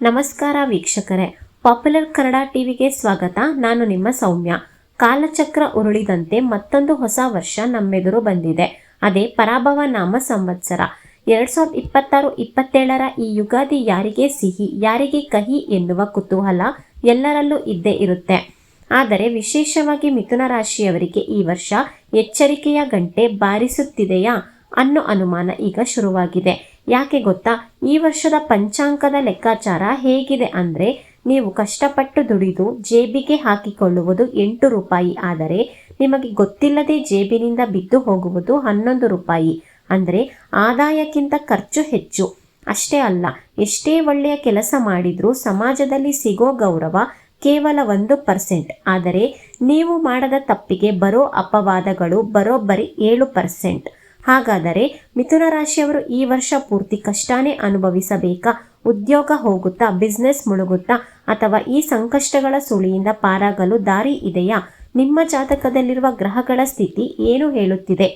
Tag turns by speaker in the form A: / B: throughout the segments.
A: ನಮಸ್ಕಾರ ವೀಕ್ಷಕರೇ. ಪಾಪ್ಯುಲರ್ ಕನ್ನಡ ಟಿವಿಗೆ ಸ್ವಾಗತ. ನಾನು ನಿಮ್ಮ ಸೌಮ್ಯ. ಕಾಲಚಕ್ರ ಉರುಳಿದಂತೆ ಮತ್ತೊಂದು ಹೊಸ ವರ್ಷ ನಮ್ಮೆದುರು ಬಂದಿದೆ. ಅದೇ ಪರಾಭವ ನಾಮ ಸಂವತ್ಸರ. ಎರಡ್ ಸಾವಿರದ ಇಪ್ಪತ್ತಾರು, ಇಪ್ಪತ್ತೇಳರ ಈ ಯುಗಾದಿ ಯಾರಿಗೆ ಸಿಹಿ, ಯಾರಿಗೆ ಕಹಿ ಎನ್ನುವ ಕುತೂಹಲ ಎಲ್ಲರಲ್ಲೂ ಇದ್ದೇ ಇರುತ್ತೆ. ಆದರೆ ವಿಶೇಷವಾಗಿ ಮಿಥುನ ರಾಶಿಯವರಿಗೆ ಈ ವರ್ಷ ಎಚ್ಚರಿಕೆಯ ಗಂಟೆ ಬಾರಿಸುತ್ತಿದೆಯಾ ಅನ್ನೋ ಅನುಮಾನ ಈಗ ಶುರುವಾಗಿದೆ. ಯಾಕೆ ಗೊತ್ತಾ? ಈ ವರ್ಷದ ಪಂಚಾಂಕದ ಲೆಕ್ಕಾಚಾರ ಹೇಗಿದೆ ಅಂದ್ರೆ ನೀವು ಕಷ್ಟಪಟ್ಟು ದುಡಿದು ಜೇಬಿಗೆ ಹಾಕಿಕೊಳ್ಳುವುದು ಎಂಟು ರೂಪಾಯಿ. ಆದರೆ ನಿಮಗೆ ಗೊತ್ತಿಲ್ಲದೆ ಜೇಬಿನಿಂದ ಬಿದ್ದು ಹೋಗುವುದು ಹನ್ನೊಂದು ರೂಪಾಯಿ. ಅಂದ್ರೆ ಆದಾಯಕ್ಕಿಂತ ಖರ್ಚು ಹೆಚ್ಚು. ಅಷ್ಟೇ ಅಲ್ಲ, ಎಷ್ಟೇ ಒಳ್ಳೆಯ ಕೆಲಸ ಮಾಡಿದರೂ ಸಮಾಜದಲ್ಲಿ ಸಿಗೋ ಗೌರವ ಕೇವಲ ಒಂದು ಪರ್ಸೆಂಟ್. ಆದರೆ ನೀವು ಮಾಡದ ತಪ್ಪಿಗೆ ಬರೋ ಅಪವಾದಗಳು ಬರೋಬ್ಬರಿ ಏಳು ಪರ್ಸೆಂಟ್. ಹಾಗಾದರೆ ಮಿಥುನ ರಾಶಿಯವರು ಈ ವರ್ಷ ಪೂರ್ತಿ ಕಷ್ಟನೇ ಅನುಭವಿಸಬೇಕಾ? ಉದ್ಯೋಗ ಹೋಗುತ್ತಾ ಬಿಸ್ನೆಸ್ ಮುಳುಗುತ್ತಾ, ಅಥವಾ ಈ ಸಂಕಷ್ಟಗಳ ಸುಳಿಯಿಂದ ಪಾರಾಗಲು ದಾರಿ ಇದೆಯಾ? ನಿಮ್ಮ ಜಾತಕದಲ್ಲಿರುವ ಗ್ರಹಗಳ ಸ್ಥಿತಿ ಏನು ಹೇಳುತ್ತಿದೆ?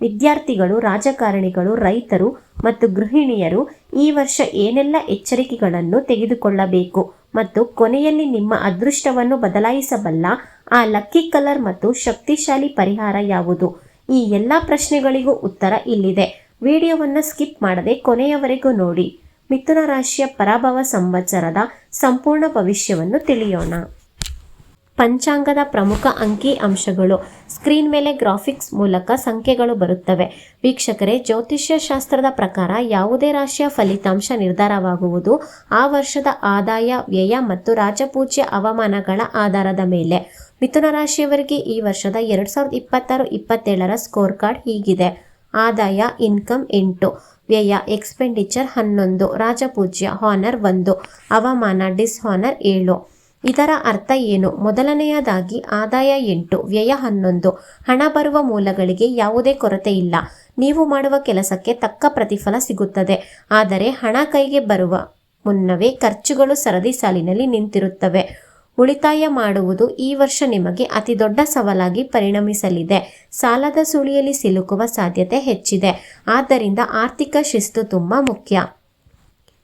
A: ವಿದ್ಯಾರ್ಥಿಗಳು, ರಾಜಕಾರಣಿಗಳು, ರೈತರು ಮತ್ತು ಗೃಹಿಣಿಯರು ಈ ವರ್ಷ ಏನೆಲ್ಲ ಎಚ್ಚರಿಕೆಗಳನ್ನು ತೆಗೆದುಕೊಳ್ಳಬೇಕು ಮತ್ತು ಕೊನೆಯಲ್ಲಿ ನಿಮ್ಮ ಅದೃಷ್ಟವನ್ನು ಬದಲಾಯಿಸಬಲ್ಲ ಆ ಲಕ್ಕಿ ಕಲರ್ ಮತ್ತು ಶಕ್ತಿಶಾಲಿ ಪರಿಹಾರ ಯಾವುದು? ಈ ಎಲ್ಲ ಪ್ರಶ್ನೆಗಳಿಗೂ ಉತ್ತರ ಇಲ್ಲಿದೆ. ವಿಡಿಯೋವನ್ನು ಸ್ಕಿಪ್ ಮಾಡದೆ ಕೊನೆಯವರೆಗೂ ನೋಡಿ. ಮಿಥುನ ರಾಶಿಯ ಪರಾಭವ ಸಂವತ್ಸರದ ಸಂಪೂರ್ಣ ಭವಿಷ್ಯವನ್ನು ತಿಳಿಯೋಣ. ಪಂಚಾಂಗದ ಪ್ರಮುಖ ಅಂಕಿ ಅಂಶಗಳು. ಸ್ಕ್ರೀನ್ ಮೇಲೆ ಗ್ರಾಫಿಕ್ಸ್ ಮೂಲಕ ಸಂಖ್ಯೆಗಳು ಬರುತ್ತವೆ. ವೀಕ್ಷಕರೇ ಜ್ಯೋತಿಷ್ಯ ಶಾಸ್ತ್ರದ ಪ್ರಕಾರ ಯಾವುದೇ ರಾಶಿಯ ಫಲಿತಾಂಶ ನಿರ್ಧಾರವಾಗುವುದು ಆ ವರ್ಷದ ಆದಾಯ, ವ್ಯಯ ಮತ್ತು ರಾಜಪೂಜ್ಯ ಅವಮಾನಗಳ ಆಧಾರದ ಮೇಲೆ. ಮಿಥುನ ರಾಶಿಯವರಿಗೆ ಈ ವರ್ಷದ ಎರಡ್ ಸಾವಿರದ ಇಪ್ಪತ್ತಾರು ಇಪ್ಪತ್ತೇಳರ ಸ್ಕೋರ್ ಕಾರ್ಡ್ ಹೀಗಿದೆ. ಆದಾಯ ಇನ್ಕಮ್ ಎಂಟು, ವ್ಯಯ ಎಕ್ಸ್ಪೆಂಡಿಚರ್ ಹನ್ನೊಂದು, ರಾಜಪೂಜ್ಯ ಹಾನರ್ ಒಂದು ಅವಮಾನ ಡಿಸ್ಹಾನರ್ ಏಳು. ಇದರ ಅರ್ಥ ಏನು? ಮೊದಲನೆಯದಾಗಿ, ಆದಾಯ ಎಂಟು, ವ್ಯಯ ಹನ್ನೊಂದು. ಹಣ ಬರುವ ಮೂಲಗಳಿಗೆ ಯಾವುದೇ ಕೊರತೆ ಇಲ್ಲ. ನೀವು ಮಾಡುವ ಕೆಲಸಕ್ಕೆ ತಕ್ಕ ಪ್ರತಿಫಲ ಸಿಗುತ್ತದೆ. ಆದರೆ ಹಣ ಕೈಗೆ ಬರುವ ಮುನ್ನವೇ ಖರ್ಚುಗಳು ಸರದಿ ಸಾಲಿನಲ್ಲಿ ನಿಂತಿರುತ್ತವೆ. ಉಳಿತಾಯ ಮಾಡುವುದು ಈ ವರ್ಷ ನಿಮಗೆ ಅತಿ ದೊಡ್ಡ ಸವಾಲಾಗಿ ಪರಿಣಮಿಸಲಿದೆ. ಸಾಲದ ಸುಳಿಯಲ್ಲಿ ಸಿಲುಕುವ ಸಾಧ್ಯತೆ ಹೆಚ್ಚಿದೆ. ಆದ್ದರಿಂದ ಆರ್ಥಿಕ ಶಿಸ್ತು ತುಂಬ ಮುಖ್ಯ.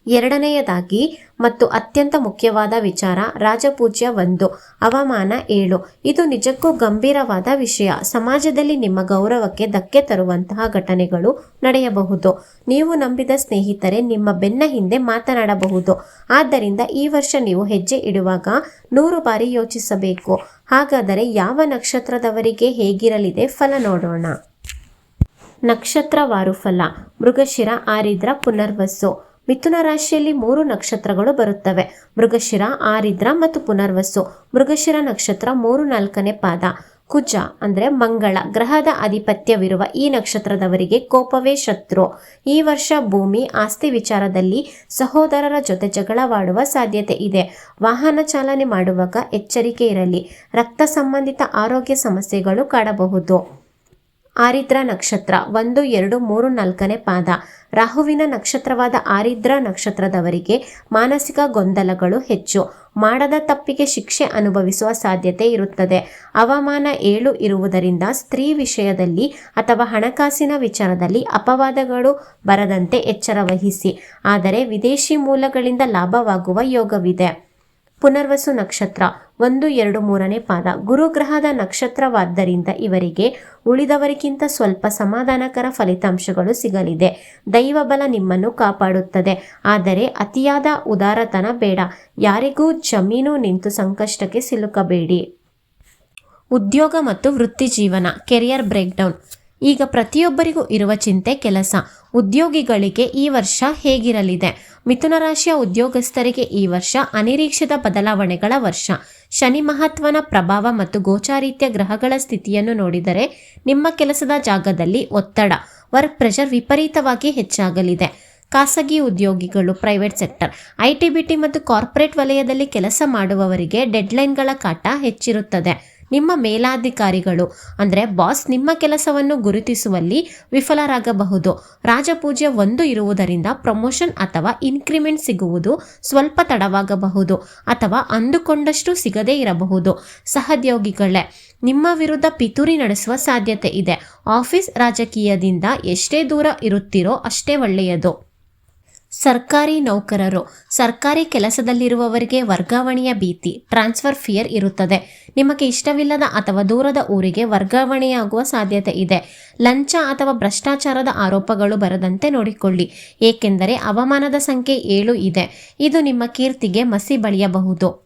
A: ಎರಡನೆಯದಾಗಿ ಮತ್ತು ಅತ್ಯಂತ ಮುಖ್ಯವಾದ ವಿಚಾರ ರಾಜಪೂಜ್ಯ ಒಂದು, ಅವಮಾನ ಏಳು. ಇದು ನಿಜಕ್ಕೂ ಗಂಭೀರವಾದ ವಿಷಯ. ಸಮಾಜದಲ್ಲಿ ನಿಮ್ಮ ಗೌರವಕ್ಕೆ ಧಕ್ಕೆ ತರುವಂತಹ ಘಟನೆಗಳು ನಡೆಯಬಹುದು. ನೀವು ನಂಬಿದ ಸ್ನೇಹಿತರೆ, ನಿಮ್ಮ ಬೆನ್ನ ಹಿಂದೆ ಮಾತನಾಡಬಹುದು. ಆದ್ದರಿಂದ ಈ ವರ್ಷ ನೀವು ಹೆಜ್ಜೆ ಇಡುವಾಗ ನೂರು ಬಾರಿ ಯೋಚಿಸಬೇಕು. ಹಾಗಾದರೆ ಯಾವ ನಕ್ಷತ್ರದವರಿಗೆ ಹೇಗಿರಲಿದೆ ಫಲ ನೋಡೋಣ. ನಕ್ಷತ್ರವಾರು ಫಲ. ಮೃಗಶಿರ, ಆರಿದ್ರ ಪುನರ್ವಸು ಮಿಥುನ ರಾಶಿಯಲ್ಲಿ ಮೂರು ನಕ್ಷತ್ರಗಳು ಬರುತ್ತವೆ. ಮೃಗಶಿರ, ಆರಿದ್ರ ಮತ್ತು ಪುನರ್ವಸು. ಮೃಗಶಿರ ನಕ್ಷತ್ರ ಮೂರು ನಾಲ್ಕನೇ ಪಾದ. ಕುಜ ಅಂದ್ರೆ ಮಂಗಳ, ಗ್ರಹದ ಆಧಿಪತ್ಯವಿರುವ ಈ ನಕ್ಷತ್ರದವರಿಗೆ ಕೋಪವೇ ಶತ್ರು. ಈ ವರ್ಷ ಭೂಮಿ ಆಸ್ತಿ ವಿಚಾರದಲ್ಲಿ ಸಹೋದರರ ಜೊತೆ ಜಗಳವಾಡುವ ಸಾಧ್ಯತೆ ಇದೆ. ವಾಹನ ಚಾಲನೆ ಮಾಡುವಾಗ ಎಚ್ಚರಿಕೆ ಇರಲಿ. ರಕ್ತ ಸಂಬಂಧಿತ ಆರೋಗ್ಯ ಸಮಸ್ಯೆಗಳು ಕಾಡಬಹುದು. ಆರಿದ್ರ ನಕ್ಷತ್ರ ಒಂದು, ಎರಡು, ಮೂರು, ನಾಲ್ಕನೇ ಪಾದ. ರಾಹುವಿನ ನಕ್ಷತ್ರವಾದ ಆರಿದ್ರ ನಕ್ಷತ್ರದವರಿಗೆ ಮಾನಸಿಕ ಗೊಂದಲಗಳು ಹೆಚ್ಚು. ಮಾಡದ ತಪ್ಪಿಗೆ ಶಿಕ್ಷೆ ಅನುಭವಿಸುವ ಸಾಧ್ಯತೆ ಇರುತ್ತದೆ. ಅವಮಾನ ಏಳು ಇರುವುದರಿಂದ ಸ್ತ್ರೀ ವಿಷಯದಲ್ಲಿ ಅಥವಾ ಹಣಕಾಸಿನ ವಿಚಾರದಲ್ಲಿ ಅಪವಾದಗಳು ಬರದಂತೆ ಎಚ್ಚರ ವಹಿಸಿ. ಆದರೆ ವಿದೇಶಿ ಮೂಲಗಳಿಂದ ಲಾಭವಾಗುವ ಯೋಗವಿದೆ. ಪುನರ್ವಸು ನಕ್ಷತ್ರ, ಒಂದು, ಎರಡು, ಮೂರನೇ ಪಾದ. ಗುರುಗ್ರಹದ ನಕ್ಷತ್ರವಾದ್ದರಿಂದ ಇವರಿಗೆ ಉಳಿದವರಿಗಿಂತ ಸ್ವಲ್ಪ ಸಮಾಧಾನಕರ ಫಲಿತಾಂಶಗಳು ಸಿಗಲಿದೆ. ದೈವಬಲ ನಿಮ್ಮನ್ನು ಕಾಪಾಡುತ್ತದೆ. ಆದರೆ ಅತಿಯಾದ ಉದಾರತನ ಬೇಡ. ಯಾರಿಗೂ ಜಮೀನು ನಿಂತು ಸಂಕಷ್ಟಕ್ಕೆ ಸಿಲುಕಬೇಡಿ. ಉದ್ಯೋಗ ಮತ್ತು ವೃತ್ತಿ ಜೀವನ, ಕೆರಿಯರ್ ಬ್ರೇಕ್ಡೌನ್. ಈಗ ಪ್ರತಿಯೊಬ್ಬರಿಗೂ ಇರುವ ಚಿಂತೆ ಕೆಲಸ. ಉದ್ಯೋಗಿಗಳಿಗೆ ಈ ವರ್ಷ ಹೇಗಿರಲಿದೆ? ಮಿಥುನ ರಾಶಿಯ ಉದ್ಯೋಗಸ್ಥರಿಗೆ ಈ ವರ್ಷ ಅನಿರೀಕ್ಷಿತ ಬದಲಾವಣೆಗಳ ವರ್ಷ. ಶನಿ ಮಹತ್ವನ ಪ್ರಭಾವ ಮತ್ತು ಗೋಚಾರೀತ್ಯ ಗ್ರಹಗಳ ಸ್ಥಿತಿಯನ್ನು ನೋಡಿದರೆ ನಿಮ್ಮ ಕೆಲಸದ ಜಾಗದಲ್ಲಿ ಒತ್ತಡ, ವರ್ಕ್ ಪ್ರೆಷರ್ ವಿಪರೀತವಾಗಿ ಹೆಚ್ಚಾಗಲಿದೆ. ಖಾಸಗಿ ಉದ್ಯೋಗಿಗಳು, ಪ್ರೈವೇಟ್ ಸೆಕ್ಟರ್ ಐಟಿ ಬಿಟಿ ಮತ್ತು ಕಾರ್ಪೊರೇಟ್ ವಲಯದಲ್ಲಿ ಕೆಲಸ ಮಾಡುವವರಿಗೆ ಡೆಡ್ಲೈನ್ಗಳ ಕಾಟ ಹೆಚ್ಚಿರುತ್ತದೆ. ನಿಮ್ಮ ಮೇಲಾಧಿಕಾರಿಗಳು, ಅಂದರೆ ಬಾಸ್ ನಿಮ್ಮ ಕೆಲಸವನ್ನು ಗುರುತಿಸುವಲ್ಲಿ ವಿಫಲರಾಗಬಹುದು. ರಾಜಪೂಜ್ಯ ಒಂದು ಇರುವುದರಿಂದ ಪ್ರಮೋಷನ್ ಅಥವಾ ಇನ್ಕ್ರಿಮೆಂಟ್ ಸಿಗುವುದು ಸ್ವಲ್ಪ ತಡವಾಗಬಹುದು ಅಥವಾ ಅಂದುಕೊಂಡಷ್ಟು ಸಿಗದೇ ಇರಬಹುದು. ಸಹೋದ್ಯೋಗಿಗಳೇ, ನಿಮ್ಮ ವಿರುದ್ಧ ಪಿತೂರಿ ನಡೆಸುವ ಸಾಧ್ಯತೆ ಇದೆ. ಆಫೀಸ್ ರಾಜಕೀಯದಿಂದ ಎಷ್ಟೇ ದೂರ ಇರುತ್ತೀರೋ ಅಷ್ಟೇ ಒಳ್ಳೆಯದು. ಸರ್ಕಾರಿ ನೌಕರರು. ಸರ್ಕಾರಿ ಕೆಲಸದಲ್ಲಿರುವವರಿಗೆ ವರ್ಗಾವಣೆಯ ಭೀತಿ, ಟ್ರಾನ್ಸ್ಫರ್ ಫಿಯರ್ ಇರುತ್ತದೆ. ನಿಮಗೆ ಇಷ್ಟವಿಲ್ಲದ ಅಥವಾ ದೂರದ ಊರಿಗೆ ವರ್ಗಾವಣೆಯಾಗುವ ಸಾಧ್ಯತೆ ಇದೆ. ಲಂಚ ಅಥವಾ ಭ್ರಷ್ಟಾಚಾರದ ಆರೋಪಗಳು ಬರದಂತೆ ನೋಡಿಕೊಳ್ಳಿ. ಏಕೆಂದರೆ ಅವಮಾನದ ಸಂಖ್ಯೆ ಏಳು ಇದೆ. ಇದು ನಿಮ್ಮ ಕೀರ್ತಿಗೆ ಮಸಿ ಬಳಿಯಬಹುದು.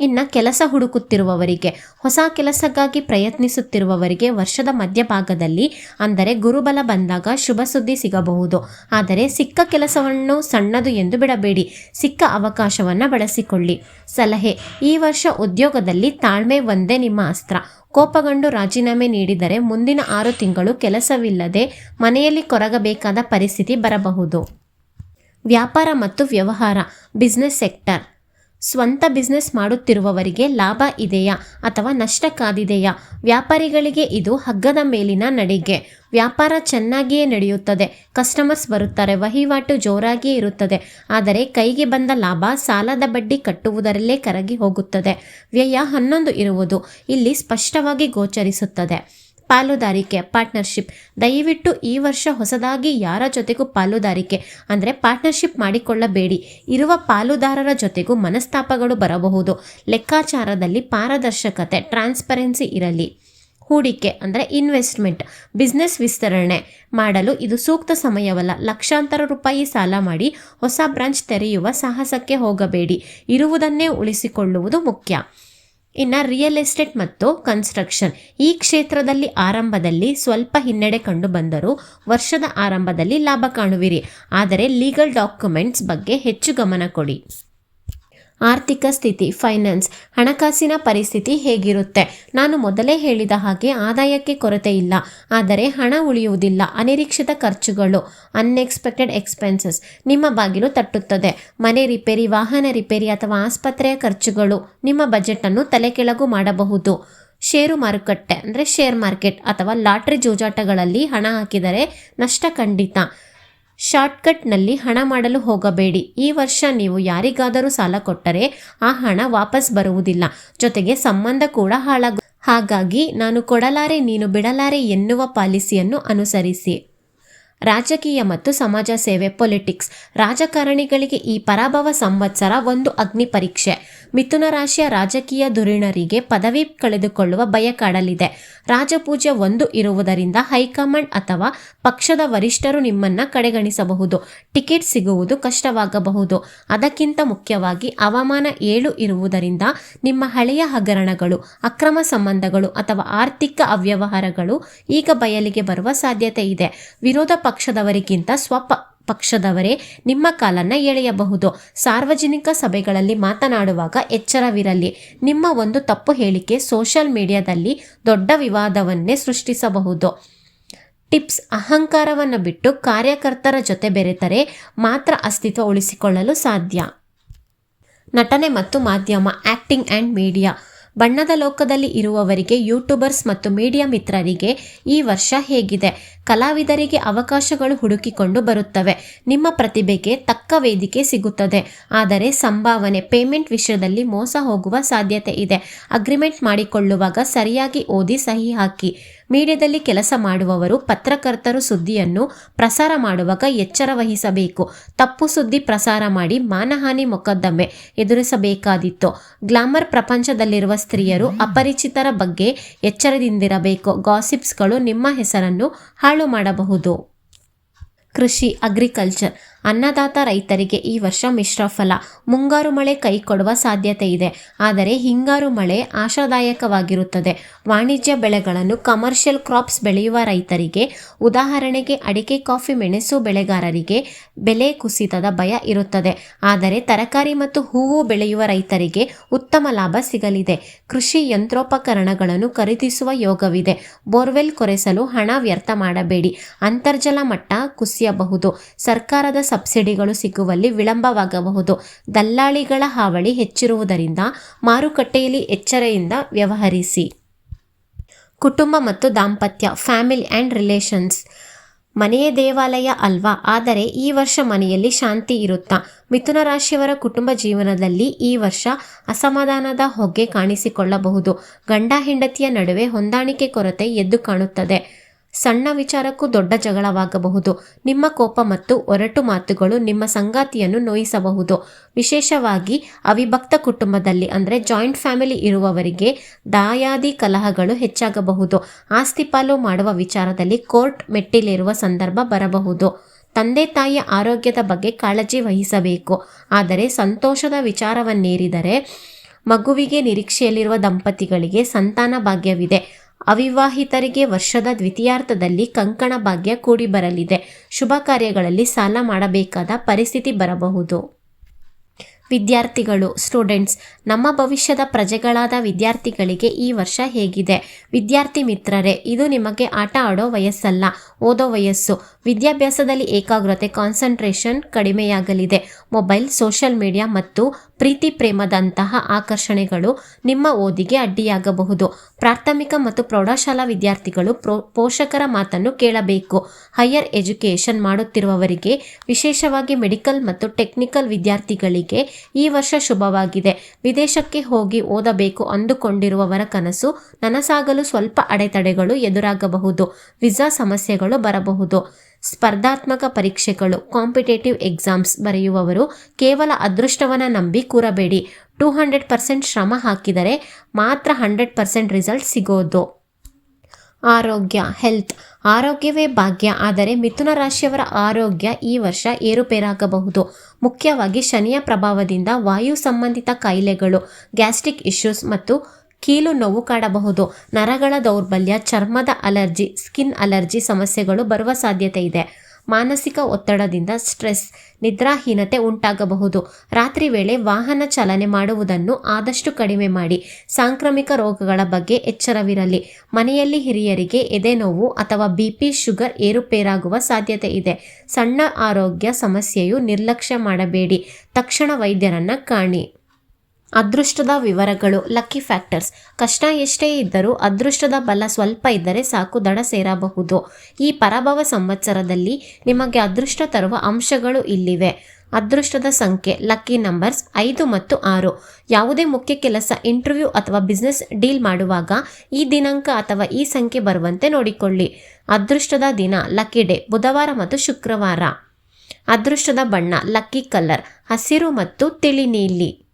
A: ಇನ್ನು ಕೆಲಸ ಹುಡುಕುತ್ತಿರುವವರಿಗೆ, ಹೊಸ ಕೆಲಸಕ್ಕಾಗಿ ಪ್ರಯತ್ನಿಸುತ್ತಿರುವವರಿಗೆ ವರ್ಷದ ಮಧ್ಯಭಾಗದಲ್ಲಿ, ಅಂದರೆ ಗುರುಬಲ ಬಂದಾಗ ಶುಭ ಸುದ್ದಿ ಸಿಗಬಹುದು. ಆದರೆ ಸಿಕ್ಕ ಕೆಲಸವನ್ನು ಸಣ್ಣದು ಎಂದು ಬಿಡಬೇಡಿ. ಸಿಕ್ಕ ಅವಕಾಶವನ್ನು ಬಳಸಿಕೊಳ್ಳಿ. ಸಲಹೆ, ಈ ವರ್ಷ ಉದ್ಯೋಗದಲ್ಲಿ ತಾಳ್ಮೆ ಒಂದೇ ನಿಮ್ಮ ಅಸ್ತ್ರ. ಕೋಪಗೊಂಡು ರಾಜೀನಾಮೆ ನೀಡಿದರೆ ಮುಂದಿನ ಆರು ತಿಂಗಳು ಕೆಲಸವಿಲ್ಲದೆ ಮನೆಯಲ್ಲಿ ಕೊರಗಬೇಕಾದ ಪರಿಸ್ಥಿತಿ ಬರಬಹುದು. ವ್ಯಾಪಾರ ಮತ್ತು ವ್ಯವಹಾರ ಬಿಸ್ನೆಸ್ ಸೆಕ್ಟರ್ ಸ್ವಂತ ಬಿಸ್ನೆಸ್ ಮಾಡುತ್ತಿರುವವರಿಗೆ ಲಾಭ ಇದೆಯಾ ಅಥವಾ ನಷ್ಟ ಕಾದಿದೆಯಾ? ವ್ಯಾಪಾರಿಗಳಿಗೆ ಇದು ಹಗ್ಗದ ಮೇಲಿನ ನಡಿಗೆ. ವ್ಯಾಪಾರ ಚೆನ್ನಾಗಿಯೇ ನಡೆಯುತ್ತದೆ. ಕಸ್ಟಮರ್ಸ್ ಬರುತ್ತಾರೆ. ವಹಿವಾಟು ಜೋರಾಗಿಯೇ ಇರುತ್ತದೆ. ಆದರೆ ಕೈಗೆ ಬಂದ ಲಾಭ ಸಾಲದ ಬಡ್ಡಿ ಕಟ್ಟುವುದರಲ್ಲೇ ಕರಗಿ ಹೋಗುತ್ತದೆ. ವ್ಯಯ ಹನ್ನೊಂದು ಇರುವುದು ಇಲ್ಲಿ ಸ್ಪಷ್ಟವಾಗಿ ಗೋಚರಿಸುತ್ತದೆ. ಪಾಲುದಾರಿಕೆ ಪಾರ್ಟ್ನರ್ಶಿಪ್ ದಯವಿಟ್ಟು ಈ ವರ್ಷ ಹೊಸದಾಗಿ ಯಾರ ಜೊತೆಗೂ ಪಾಲುದಾರಿಕೆ ಅಂದರೆ ಪಾರ್ಟ್ನರ್ಶಿಪ್ ಮಾಡಿಕೊಳ್ಳಬೇಡಿ. ಇರುವ ಪಾಲುದಾರರ ಜೊತೆಗೂ ಮನಸ್ತಾಪಗಳು ಬರಬಹುದು. ಲೆಕ್ಕಾಚಾರದಲ್ಲಿ ಪಾರದರ್ಶಕತೆ ಟ್ರಾನ್ಸ್ಪರೆನ್ಸಿ ಇರಲಿ. ಹೂಡಿಕೆ ಅಂದರೆ ಇನ್ವೆಸ್ಟ್ಮೆಂಟ್ ಬಿಸ್ನೆಸ್ ವಿಸ್ತರಣೆ ಮಾಡಲು ಇದು ಸೂಕ್ತ ಸಮಯವಲ್ಲ. ಲಕ್ಷಾಂತರ ರೂಪಾಯಿ ಸಾಲ ಮಾಡಿ ಹೊಸ ಬ್ರಾಂಚ್ ತೆರೆಯುವ ಸಾಹಸಕ್ಕೆ ಹೋಗಬೇಡಿ. ಇರುವುದನ್ನೇ ಉಳಿಸಿಕೊಳ್ಳುವುದು ಮುಖ್ಯ. ಇನ್ನು ರಿಯಲ್ ಎಸ್ಟೇಟ್ ಮತ್ತು ಕನ್ಸ್ಟ್ರಕ್ಷನ್ ಈ ಕ್ಷೇತ್ರದಲ್ಲಿ ಆರಂಭದಲ್ಲಿ ಸ್ವಲ್ಪ ಹಿನ್ನಡೆ ಕಂಡು ಬಂದರೂ ವರ್ಷದ ಆರಂಭದಲ್ಲಿ ಲಾಭ ಕಾಣುವಿರಿ. ಆದರೆ ಲೀಗಲ್ ಡಾಕ್ಯುಮೆಂಟ್ಸ್ ಬಗ್ಗೆ ಹೆಚ್ಚು ಗಮನ ಕೊಡಿ. ಆರ್ಥಿಕ ಸ್ಥಿತಿ, ಫೈನಾನ್ಸ್, ಹಣಕಾಸಿನ ಪರಿಸ್ಥಿತಿ ಹೇಗಿರುತ್ತೆ? ನಾನು ಮೊದಲೇ ಹೇಳಿದ ಹಾಗೆ ಆದಾಯಕ್ಕೆ ಕೊರತೆ ಇಲ್ಲ. ಆದರೆ ಹಣ ಉಳಿಯುವುದಿಲ್ಲ. ಅನಿರೀಕ್ಷಿತ ಖರ್ಚುಗಳು ಅನ್ಎಕ್ಸ್ಪೆಕ್ಟೆಡ್ ಎಕ್ಸ್ಪೆನ್ಸಸ್ ನಿಮ್ಮ ಬಾಗಿಲು ತಟ್ಟುತ್ತದೆ. ಮನೆ ರಿಪೇರಿ, ವಾಹನ ರಿಪೇರಿ ಅಥವಾ ಆಸ್ಪತ್ರೆಯ ಖರ್ಚುಗಳು ನಿಮ್ಮ ಬಜೆಟನ್ನು ತಲೆಕೆಳಗು ಮಾಡಬಹುದು. ಷೇರು ಮಾರುಕಟ್ಟೆ, ಅಂದರೆ ಶೇರ್ ಮಾರ್ಕೆಟ್ ಅಥವಾ ಲಾಟ್ರಿ ಜೂಜಾಟಗಳಲ್ಲಿ ಹಣ ಹಾಕಿದರೆ ನಷ್ಟ ಖಂಡಿತ. ಶಾರ್ಟ್ಕಟ್ನಲ್ಲಿ ಹಣ ಮಾಡಲು ಹೋಗಬೇಡಿ. ಈ ವರ್ಷ ನೀವು ಯಾರಿಗಾದರೂ ಸಾಲ ಕೊಟ್ಟರೆ ಆ ಹಣ ವಾಪಸ್ ಬರುವುದಿಲ್ಲ. ಜೊತೆಗೆ ಸಂಬಂಧ ಕೂಡ ಹಾಳಾಗ ಹಾಗಾಗಿ ನಾನು ಕೊಡಲಾರೆ ನೀನು ಬಿಡಲಾರೆ ಎನ್ನುವ ಪಾಲಿಸಿಯನ್ನು ಅನುಸರಿಸಿ. ರಾಜಕೀಯ ಮತ್ತು ಸಮಾಜ ಸೇವೆ ಪೊಲಿಟಿಕ್ಸ್ ರಾಜಕಾರಣಿಗಳಿಗೆ ಈ ಪರಾಭವ ಸಂವತ್ಸರ ಒಂದು ಅಗ್ನಿ ಪರೀಕ್ಷೆ. ಮಿಥುನ ರಾಶಿಯ ರಾಜಕೀಯ ಧುರೀಣರಿಗೆ ಪದವಿ ಕಳೆದುಕೊಳ್ಳುವ ಭಯ ಕಾಡಲಿದೆ. ರಾಜಪೂಜೆ ಒಂದು ಇರುವುದರಿಂದ ಹೈಕಮಾಂಡ್ ಅಥವಾ ಪಕ್ಷದ ವರಿಷ್ಠರು ನಿಮ್ಮನ್ನ ಕಡೆಗಣಿಸಬಹುದು. ಟಿಕೆಟ್ ಸಿಗುವುದು ಕಷ್ಟವಾಗಬಹುದು. ಅದಕ್ಕಿಂತ ಮುಖ್ಯವಾಗಿ ಹವಾಮಾನ ಏಳು ಇರುವುದರಿಂದ ನಿಮ್ಮ ಹಳೆಯ ಹಗರಣಗಳು, ಅಕ್ರಮ ಸಂಬಂಧಗಳು ಅಥವಾ ಆರ್ಥಿಕ ಅವ್ಯವಹಾರಗಳು ಈಗ ಬಯಲಿಗೆ ಬರುವ ಸಾಧ್ಯತೆ ಇದೆ. ವಿರೋಧ ಪಕ್ಷದವರಿಗಿಂತ ಸ್ವಪ ಪಕ್ಷದವರೇ ನಿಮ್ಮ ಕಾಲನ್ನ ಎಳೆಯಬಹುದು. ಸಾರ್ವಜನಿಕ ಸಭೆಗಳಲ್ಲಿ ಮಾತನಾಡುವಾಗ ಎಚ್ಚರವಿರಲಿ. ನಿಮ್ಮ ಒಂದು ತಪ್ಪು ಹೇಳಿಕೆ ಸೋಷಿಯಲ್ ಮೀಡಿಯಾದಲ್ಲಿ ದೊಡ್ಡ ವಿವಾದವನ್ನೇ ಸೃಷ್ಟಿಸಬಹುದು. ಟಿಪ್ಸ್, ಅಹಂಕಾರವನ್ನು ಬಿಟ್ಟು ಕಾರ್ಯಕರ್ತರ ಜೊತೆ ಬೆರೆತರೆ ಮಾತ್ರ ಅಸ್ತಿತ್ವ ಉಳಿಸಿಕೊಳ್ಳಲು ಸಾಧ್ಯ. ನಟನೆ ಮತ್ತು ಮಾಧ್ಯಮ, ಆಕ್ಟಿಂಗ್ ಆ್ಯಂಡ್ ಮೀಡಿಯಾ. ಬಣ್ಣದ ಲೋಕದಲ್ಲಿ ಇರುವವರಿಗೆ ಯೂಟ್ಯೂಬರ್ಸ್ ಮತ್ತು ಮೀಡಿಯಾ ಮಿತ್ರರಿಗೆ ಈ ವರ್ಷ ಹೇಗಿದೆ. ಕಲಾವಿದರಿಗೆ ಅವಕಾಶಗಳು ಹುಡುಕಿಕೊಂಡು ಬರುತ್ತವೆ. ನಿಮ್ಮ ಪ್ರತಿಭೆಗೆ ತಕ್ಕ ವೇದಿಕೆ ಸಿಗುತ್ತದೆ. ಆದರೆ ಸಂಭಾವನೆ, ಪೇಮೆಂಟ್ ವಿಷಯದಲ್ಲಿ ಮೋಸ ಹೋಗುವ ಸಾಧ್ಯತೆ ಇದೆ. ಅಗ್ರಿಮೆಂಟ್ ಮಾಡಿಕೊಳ್ಳುವಾಗ ಸರಿಯಾಗಿ ಓದಿ ಸಹಿ ಹಾಕಿ. ಮೀಡಿಯಾದಲ್ಲಿ ಕೆಲಸ ಮಾಡುವವರು ಪತ್ರಕರ್ತರು ಸುದ್ದಿಯನ್ನು ಪ್ರಸಾರ ಮಾಡುವಾಗ ಎಚ್ಚರ ವಹಿಸಬೇಕು. ತಪ್ಪು ಸುದ್ದಿ ಪ್ರಸಾರ ಮಾಡಿ ಮಾನಹಾನಿ ಮೊಕದ್ದಮೆ ಎದುರಿಸಬೇಕಾದಿತ್ತು. ಗ್ಲಾಮರ್ ಪ್ರಪಂಚದಲ್ಲಿರುವ ಸ್ತ್ರೀಯರು ಅಪರಿಚಿತರ ಬಗ್ಗೆ ಎಚ್ಚರದಿಂದಿರಬೇಕು. ಗಾಸಿಪ್ಸ್ಗಳು ನಿಮ್ಮ ಹೆಸರನ್ನು ಹಾಳು ಮಾಡಬಹುದು. ಕೃಷಿ, ಅಗ್ರಿಕಲ್ಚರ್. ಅನ್ನದಾತ ರೈತರಿಗೆ ಈ ವರ್ಷ ಮಿಶ್ರ ಫಲ. ಮುಂಗಾರು ಮಳೆ ಕೈ ಕೊಡುವ ಸಾಧ್ಯತೆ ಇದೆ. ಆದರೆ ಹಿಂಗಾರು ಮಳೆ ಆಶಾದಾಯಕವಾಗಿರುತ್ತದೆ. ವಾಣಿಜ್ಯ ಬೆಳೆಗಳನ್ನು ಕಮರ್ಷಿಯಲ್ ಕ್ರಾಪ್ಸ್ ಬೆಳೆಯುವ ರೈತರಿಗೆ ಉದಾಹರಣೆಗೆ ಅಡಿಕೆ, ಕಾಫಿ, ಮೆಣಸು ಬೆಳೆಗಾರರಿಗೆ ಬೆಲೆ ಕುಸಿತದ ಭಯ ಇರುತ್ತದೆ. ಆದರೆ ತರಕಾರಿ ಮತ್ತು ಹೂವು ಬೆಳೆಯುವ ರೈತರಿಗೆ ಉತ್ತಮ ಲಾಭ ಸಿಗಲಿದೆ. ಕೃಷಿ ಯಂತ್ರೋಪಕರಣಗಳನ್ನು ಖರೀದಿಸುವ ಯೋಗವಿದೆ. ಬೋರ್ವೆಲ್ ಕೊರೆಸಲು ಹಣ ವ್ಯರ್ಥ ಮಾಡಬೇಡಿ. ಅಂತರ್ಜಲ ಮಟ್ಟ ಕುಸಿಯಬಹುದು. ಸರ್ಕಾರದ ಸಬ್ಸಿಡಿಗಳು ಸಿಗುವಲ್ಲಿ ವಿಳಂಬವಾಗಬಹುದು. ದಲ್ಲಾಳಿಗಳ ಹಾವಳಿ ಹೆಚ್ಚಿರುವುದರಿಂದ ಮಾರುಕಟ್ಟೆಯಲ್ಲಿ ಎಚ್ಚರೆಯಿಂದ ವ್ಯವಹರಿಸಿ. ಕುಟುಂಬ ಮತ್ತು ದಾಂಪತ್ಯ, ಫ್ಯಾಮಿಲಿ ಆ್ಯಂಡ್ ರಿಲೇಷನ್ಸ್. ಮನೆಯೇ ದೇವಾಲಯ ಅಲ್ವಾ? ಆದರೆ ಈ ವರ್ಷ ಮನೆಯಲ್ಲಿ ಶಾಂತಿ ಇರುತ್ತಾ? ಮಿಥುನ ರಾಶಿಯವರ ಕುಟುಂಬ ಜೀವನದಲ್ಲಿ ಈ ವರ್ಷ ಅಸಮಾಧಾನದ ಹೊಗೆ ಕಾಣಿಸಿಕೊಳ್ಳಬಹುದು. ಗಂಡ ಹೆಂಡತಿಯ ನಡುವೆ ಹೊಂದಾಣಿಕೆ ಕೊರತೆ ಎದ್ದು ಕಾಣುತ್ತದೆ. ಸಣ್ಣ ವಿಚಾರಕ್ಕೂ ದೊಡ್ಡ ಜಗಳವಾಗಬಹುದು. ನಿಮ್ಮ ಕೋಪ ಮತ್ತು ಒರಟು ಮಾತುಗಳು ನಿಮ್ಮ ಸಂಗಾತಿಯನ್ನು ನೋಯಿಸಬಹುದು. ವಿಶೇಷವಾಗಿ ಅವಿಭಕ್ತ ಕುಟುಂಬದಲ್ಲಿ, ಅಂದರೆ ಜಾಯಿಂಟ್ ಫ್ಯಾಮಿಲಿ ಇರುವವರಿಗೆ ದಾಯಾದಿ ಕಲಹಗಳು ಹೆಚ್ಚಾಗಬಹುದು. ಆಸ್ತಿ ಪಾಲು ಮಾಡುವ ವಿಚಾರದಲ್ಲಿ ಕೋರ್ಟ್ ಮೆಟ್ಟಿಲೇರುವ ಸಂದರ್ಭ ಬರಬಹುದು. ತಂದೆ ತಾಯಿಯ ಆರೋಗ್ಯದ ಬಗ್ಗೆ ಕಾಳಜಿ ವಹಿಸಬೇಕು. ಆದರೆ ಸಂತೋಷದ ವಿಚಾರವನ್ನೇರಿದರೆ ಮಗುವಿಗೆ ನಿರೀಕ್ಷೆಯಲ್ಲಿರುವ ದಂಪತಿಗಳಿಗೆ ಸಂತಾನ ಭಾಗ್ಯವಿದೆ. ಅವಿವಾಹಿತರಿಗೆ ವರ್ಷದ ದ್ವಿತೀಯಾರ್ಧದಲ್ಲಿ ಕಂಕಣ ಭಾಗ್ಯ ಕೂಡಿ ಬರಲಿದೆ ಶುಭ ಕಾರ್ಯಗಳಲ್ಲಿ ಸಾಲ ಮಾಡಬೇಕಾದ ಪರಿಸ್ಥಿತಿ ಬರಬಹುದು. ವಿದ್ಯಾರ್ಥಿಗಳು, ಸ್ಟೂಡೆಂಟ್ಸ್, ನಮ್ಮ ಭವಿಷ್ಯದ ಪ್ರಜೆಗಳಾದ ವಿದ್ಯಾರ್ಥಿಗಳಿಗೆ ಈ ವರ್ಷ ಹೇಗಿದೆ. ವಿದ್ಯಾರ್ಥಿ ಮಿತ್ರರೇ, ಇದು ನಿಮಗೆ ಆಟ ಆಡೋ ವಯಸ್ಸಲ್ಲ, ಓದೋ ವಯಸ್ಸು. ವಿದ್ಯಾಭ್ಯಾಸದಲ್ಲಿ ಏಕಾಗ್ರತೆ, ಕಾನ್ಸಂಟ್ರೇಷನ್ ಕಡಿಮೆಯಾಗಲಿದೆ. ಮೊಬೈಲ್, ಸೋಷಿಯಲ್ ಮೀಡಿಯಾ ಮತ್ತು ಪ್ರೀತಿ ಪ್ರೇಮದಂತಹ ಆಕರ್ಷಣೆಗಳು ನಿಮ್ಮ ಓದಿಗೆ ಅಡ್ಡಿಯಾಗಬಹುದು. ಪ್ರಾಥಮಿಕ ಮತ್ತು ಪ್ರೌಢಶಾಲಾ ವಿದ್ಯಾರ್ಥಿಗಳು ಪೋಷಕರ ಮಾತನ್ನು ಕೇಳಬೇಕು. ಹೈಯರ್ ಎಜುಕೇಷನ್ ಮಾಡುತ್ತಿರುವವರಿಗೆ, ವಿಶೇಷವಾಗಿ ಮೆಡಿಕಲ್ ಮತ್ತು ಟೆಕ್ನಿಕಲ್ ವಿದ್ಯಾರ್ಥಿಗಳಿಗೆ ಈ ವರ್ಷ ಶುಭವಾಗಿದೆ. ವಿದೇಶಕ್ಕೆ ಹೋಗಿ ಓದಬೇಕು ಅಂದುಕೊಂಡಿರುವವರ ಕನಸು ನನಸಾಗಲು ಸ್ವಲ್ಪ ಅಡೆತಡೆಗಳು ಎದುರಾಗಬಹುದು. ವಿಸಾ ಸಮಸ್ಯೆಗಳು ಬರಬಹುದು. ಸ್ಪರ್ಧಾತ್ಮಕ ಪರೀಕ್ಷೆಗಳು, ಕಾಂಪಿಟೇಟಿವ್ ಎಕ್ಸಾಮ್ಸ್ ಬರೆಯುವವರು ಕೇವಲ ಅದೃಷ್ಟವನ್ನು ನಂಬಿ ಕೂರಬೇಡಿ. ಟೂ ಹಂಡ್ರೆಡ್ ಪರ್ಸೆಂಟ್ ಶ್ರಮ ಹಾಕಿದರೆ ಮಾತ್ರ ಹಂಡ್ರೆಡ್ ಪರ್ಸೆಂಟ್ ರಿಸಲ್ಟ್ ಸಿಗೋದು. ಆರೋಗ್ಯ, ಹೆಲ್ತ್. ಆರೋಗ್ಯವೇ ಭಾಗ್ಯ. ಆದರೆ ಮಿಥುನ ರಾಶಿಯವರ ಆರೋಗ್ಯ ಈ ವರ್ಷ ಏರುಪೇರಾಗಬಹುದು. ಮುಖ್ಯವಾಗಿ ಶನಿಯ ಪ್ರಭಾವದಿಂದ ವಾಯು ಸಂಬಂಧಿತ ಕಾಯಿಲೆಗಳು, ಗ್ಯಾಸ್ಟ್ರಿಕ್ ಇಶ್ಯೂಸ್ ಮತ್ತು ಕೀಲು ನೋವು ಕಾಡಬಹುದು. ನರಗಳ ದೌರ್ಬಲ್ಯ, ಚರ್ಮದ ಅಲರ್ಜಿ, ಸ್ಕಿನ್ ಅಲರ್ಜಿ ಸಮಸ್ಯೆಗಳು ಬರುವ ಸಾಧ್ಯತೆ ಇದೆ. ಮಾನಸಿಕ ಒತ್ತಡದಿಂದ ಸ್ಟ್ರೆಸ್, ನಿದ್ರಾಹೀನತೆ ಉಂಟಾಗಬಹುದು. ರಾತ್ರಿ ವೇಳೆ ವಾಹನ ಚಾಲನೆ ಮಾಡುವುದನ್ನು ಆದಷ್ಟು ಕಡಿಮೆ ಮಾಡಿ. ಸಾಂಕ್ರಾಮಿಕ ರೋಗಗಳ ಬಗ್ಗೆ ಎಚ್ಚರವಿರಲಿ. ಮನೆಯಲ್ಲಿ ಹಿರಿಯರಿಗೆ ಎದೆನೋವು ಅಥವಾ ಬಿಪಿ ಶುಗರ್ ಏರುಪೇರಾಗುವ ಸಾಧ್ಯತೆ ಇದೆ. ಸಣ್ಣ ಆರೋಗ್ಯ ಸಮಸ್ಯೆಯು ನಿರ್ಲಕ್ಷ್ಯ ಮಾಡಬೇಡಿ. ತಕ್ಷಣ ವೈದ್ಯರನ್ನ ಕಾಣಿ. ಅದೃಷ್ಟದ ವಿವರಗಳು ಲಕ್ಕಿ ಫ್ಯಾಕ್ಟರ್ಸ್ ಕಷ್ಟ ಎಷ್ಟೇ ಇದ್ದರೂ ಅದೃಷ್ಟದ ಬಲ ಸ್ವಲ್ಪ ಇದ್ದರೆ ಸಾಕು, ದಡ ಸೇರಬಹುದು. ಈ ಪರಭವ ಸಂವತ್ಸರದಲ್ಲಿ ನಿಮಗೆ ಅದೃಷ್ಟ ತರುವ ಅಂಶಗಳು ಇಲ್ಲಿವೆ. ಅದೃಷ್ಟದ ಸಂಖ್ಯೆ ಲಕ್ಕಿ ನಂಬರ್ಸ್ ಐದು ಮತ್ತು ಆರು. ಯಾವುದೇ ಮುಖ್ಯ ಕೆಲಸ ಇಂಟರ್ವ್ಯೂ ಅಥವಾ ಬಿಸ್ನೆಸ್ ಡೀಲ್ ಮಾಡುವಾಗ ಈ ದಿನಾಂಕ ಅಥವಾ ಈ ಸಂಖ್ಯೆ ಬರುವಂತೆ ನೋಡಿಕೊಳ್ಳಿ. ಅದೃಷ್ಟದ ದಿನ ಲಕ್ಕಿ ಡೇ ಬುಧವಾರ ಮತ್ತು ಶುಕ್ರವಾರ. ಅದೃಷ್ಟದ ಬಣ್ಣ ಲಕ್ಕಿ ಕಲರ್ ಹಸಿರು ಮತ್ತು ತಿಳಿ ನೀಲಿ.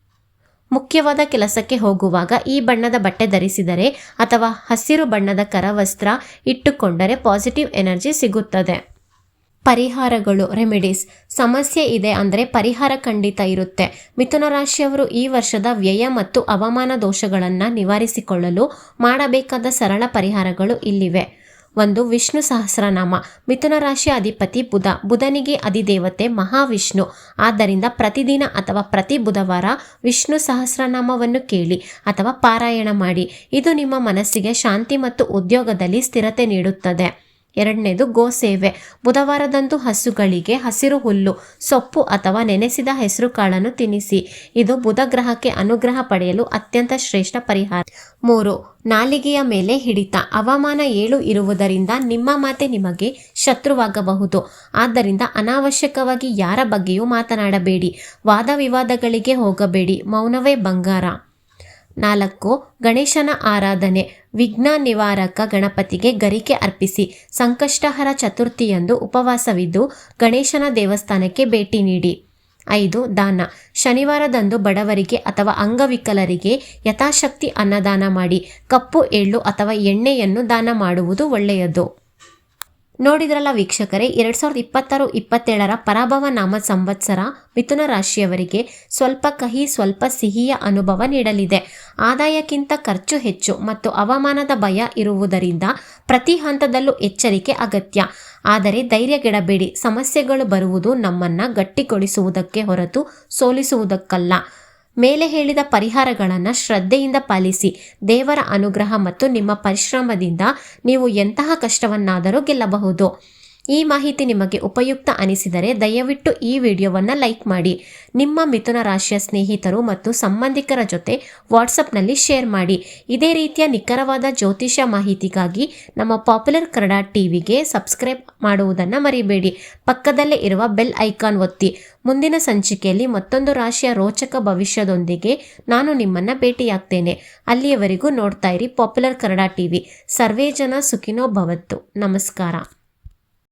A: ಮುಖ್ಯವಾದ ಕೆಲಸಕ್ಕೆ ಹೋಗುವಾಗ ಈ ಬಣ್ಣದ ಬಟ್ಟೆ ಧರಿಸಿದರೆ ಅಥವಾ ಹಸಿರು ಬಣ್ಣದ ಕರವಸ್ತ್ರ ಇಟ್ಟುಕೊಂಡರೆ ಪಾಸಿಟಿವ್ ಎನರ್ಜಿ ಸಿಗುತ್ತದೆ. ಪರಿಹಾರಗಳು, ರೆಮಿಡೀಸ್. ಸಮಸ್ಯೆ ಇದೆ ಅಂದರೆ ಪರಿಹಾರ ಖಂಡಿತ ಇರುತ್ತೆ. ಮಿಥುನ ರಾಶಿಯವರು ಈ ವರ್ಷದ ವ್ಯಯ ಮತ್ತು ಅವಮಾನ ದೋಷಗಳನ್ನು ನಿವಾರಿಸಿಕೊಳ್ಳಲು ಮಾಡಬೇಕಾದ ಸರಳ ಪರಿಹಾರಗಳು ಇಲ್ಲಿವೆ. ಒಂದು ವಿಷ್ಣು ಸಹಸ್ರನಾಮ. ಮಿಥುನ ರಾಶಿಯ ಅಧಿಪತಿ ಬುಧ. ಬುಧನಿಗೆ ಅಧಿದೇವತೆ ಮಹಾವಿಷ್ಣು. ಆದ್ದರಿಂದ ಪ್ರತಿದಿನ ಅಥವಾ ಪ್ರತಿ ಬುಧವಾರ ವಿಷ್ಣು ಸಹಸ್ರನಾಮವನ್ನು ಕೇಳಿ ಅಥವಾ ಪಾರಾಯಣ ಮಾಡಿ. ಇದು ನಿಮ್ಮ ಮನಸ್ಸಿಗೆ ಶಾಂತಿ ಮತ್ತು ಉದ್ಯೋಗದಲ್ಲಿ ಸ್ಥಿರತೆ ನೀಡುತ್ತದೆ. ಎರಡನೇದು ಗೋ ಸೇವೆ. ಬುಧವಾರದಂದು ಹಸುಗಳಿಗೆ ಹಸಿರು ಹುಲ್ಲು, ಸೊಪ್ಪು ಅಥವಾ ನೆನೆಸಿದ ಹೆಸರು ಕಾಳನ್ನು ತಿನ್ನಿಸಿ ಇದು ಬುಧ ಗ್ರಹಕ್ಕೆ ಅನುಗ್ರಹ ಪಡೆಯಲು ಅತ್ಯಂತ ಶ್ರೇಷ್ಠ ಪರಿಹಾರ. ಮೂರು, ನಾಲಿಗೆಯ ಮೇಲೆ ಹಿಡಿತ. ಹವಾಮಾನ ಏಳು ಇರುವುದರಿಂದ ನಿಮ್ಮ ಮಾತೆ ನಿಮಗೆ ಶತ್ರುವಾಗಬಹುದು. ಆದ್ದರಿಂದ ಅನಾವಶ್ಯಕವಾಗಿ ಯಾರ ಬಗ್ಗೆಯೂ ಮಾತನಾಡಬೇಡಿ. ವಾದ ವಿವಾದಗಳಿಗೆ ಹೋಗಬೇಡಿ. ಮೌನವೇ ಬಂಗಾರ. ನಾಲ್ಕು, ಗಣೇಶನ ಆರಾಧನೆ. ವಿಘ್ನ ನಿವಾರಕ ಗಣಪತಿಗೆ ಗರಿಕೆ ಅರ್ಪಿಸಿ. ಸಂಕಷ್ಟಹರ ಚತುರ್ಥಿಯಂದು ಉಪವಾಸವಿದ್ದು ಗಣೇಶನ ದೇವಸ್ಥಾನಕ್ಕೆ ಭೇಟಿ ನೀಡಿ. ಐದು, ದಾನ. ಶನಿವಾರದಂದು ಬಡವರಿಗೆ ಅಥವಾ ಅಂಗವಿಕಲರಿಗೆ ಯಥಾಶಕ್ತಿ ಅನ್ನದಾನ ಮಾಡಿ. ಕಪ್ಪು, ಎಳ್ಳು ಅಥವಾ ಎಣ್ಣೆಯನ್ನು ದಾನ ಮಾಡುವುದು ಒಳ್ಳೆಯದು. ನೋಡಿದ್ರಲ್ಲ ವೀಕ್ಷಕರೇ, ಎರಡ್ ಸಾವಿರದ ಇಪ್ಪತ್ತಾರು ಇಪ್ಪತ್ತೇಳರ ಪರಾಭವ ನಾಮ ಸಂವತ್ಸರ ಮಿಥುನ ರಾಶಿಯವರಿಗೆ ಸ್ವಲ್ಪ ಕಹಿ, ಸ್ವಲ್ಪ ಸಿಹಿಯ ಅನುಭವ ನೀಡಲಿದೆ. ಆದಾಯಕ್ಕಿಂತ ಖರ್ಚು ಹೆಚ್ಚು ಮತ್ತು ಅವಮಾನದ ಭಯ ಇರುವುದರಿಂದ ಪ್ರತಿ ಹಂತದಲ್ಲೂ ಎಚ್ಚರಿಕೆ ಅಗತ್ಯ. ಆದರೆ ಧೈರ್ಯಗೆಡಬೇಡಿ ಸಮಸ್ಯೆಗಳು ಬರುವುದು ನಮ್ಮನ್ನ ಗಟ್ಟಿಗೊಳಿಸುವುದಕ್ಕೆ ಹೊರತು ಸೋಲಿಸುವುದಕ್ಕಲ್ಲ. ಮೇಲೆ ಹೇಳಿದ ಪರಿಹಾರಗಳನ್ನು ಶ್ರದ್ಧೆಯಿಂದ ಪಾಲಿಸಿ ದೇವರ ಅನುಗ್ರಹ ಮತ್ತು ನಿಮ್ಮ ಪರಿಶ್ರಮದಿಂದ ನೀವು ಎಂತಹ ಕಷ್ಟವನ್ನಾದರೂ ಗೆಲ್ಲಬಹುದು. ಈ ಮಾಹಿತಿ ನಿಮಗೆ ಉಪಯುಕ್ತ ಅನಿಸಿದರೆ ದಯವಿಟ್ಟು ಈ ವಿಡಿಯೋವನ್ನು ಲೈಕ್ ಮಾಡಿ, ನಿಮ್ಮ ಮಿಥುನ ರಾಶಿಯ ಸ್ನೇಹಿತರು ಮತ್ತು ಸಂಬಂಧಿಕರ ಜೊತೆ ವಾಟ್ಸಪ್ನಲ್ಲಿ ಶೇರ್ ಮಾಡಿ. ಇದೇ ರೀತಿಯ ನಿಖರವಾದ ಜ್ಯೋತಿಷ್ಯ ಮಾಹಿತಿಗಾಗಿ ನಮ್ಮ ಪಾಪ್ಯುಲರ್ ಕನ್ನಡ ಟಿವಿಗೆ ಸಬ್ಸ್ಕ್ರೈಬ್ ಮಾಡುವುದನ್ನು ಮರಿಬೇಡಿ. ಪಕ್ಕದಲ್ಲೇ ಇರುವ ಬೆಲ್ ಐಕಾನ್ ಒತ್ತಿ. ಮುಂದಿನ ಸಂಚಿಕೆಯಲ್ಲಿ ಮತ್ತೊಂದು ರಾಶಿಯ ರೋಚಕ ಭವಿಷ್ಯದೊಂದಿಗೆ ನಾನು ನಿಮ್ಮನ್ನು ಭೇಟಿಯಾಗ್ತೇನೆ. ಅಲ್ಲಿಯವರೆಗೂ ನೋಡ್ತಾ ಇರಿ ಪಾಪ್ಯುಲರ್ ಕನ್ನಡ ಟಿವಿ. ಸರ್ವೇ ಜನ ಸುಖಿನೋ ಭವತ್ತು ನಮಸ್ಕಾರ.